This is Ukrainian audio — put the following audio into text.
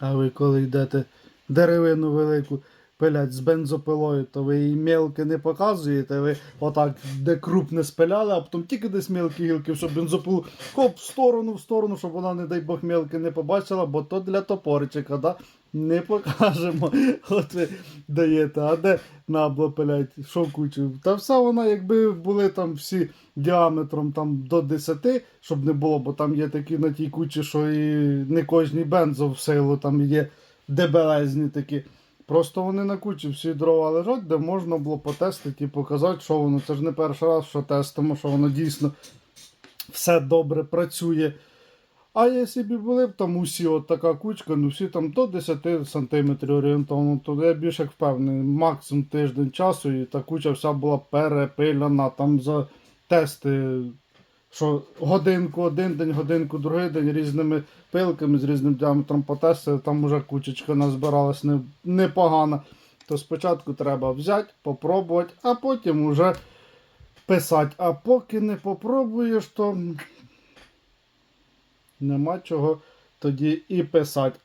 А ви коли йдете деревину велику пилять з бензопилою, то ви її мелки не показуєте, ви отак, де крупне спиляли, а потім тільки десь мелкі гілки, щоб бензопилу хоп, в сторону, в сторону, щоб вона, не дай Бог, мелки не побачила, бо то для топорчика, да? Не покажемо. От ви даєте, а де набло пилять, що кучу. Та все вона, якби були там всі діаметром там до 10, щоб не було, бо там є такі на тій кучі, що і не кожній бензо в силу, там є дебелезні такі. Просто вони на кучі всі дрова лежать, де можна було потестити і показати, що воно. Це ж не перший раз, що тестимо, що воно дійсно все добре працює. А якщо б були б там усі от така кучка, ну всі там до 10 см орієнтовно, то я більш як впевнений, максимум тиждень часу, і та куча вся була перепиляна там за тести, що годинку один день, годинку другий день різними пилками з різним діаметром потестили, там уже кучечка назбиралась не, непогана. То спочатку треба взяти, попробувати, а потім уже писати. А поки не попробуєш, то нема чого тоді і писати.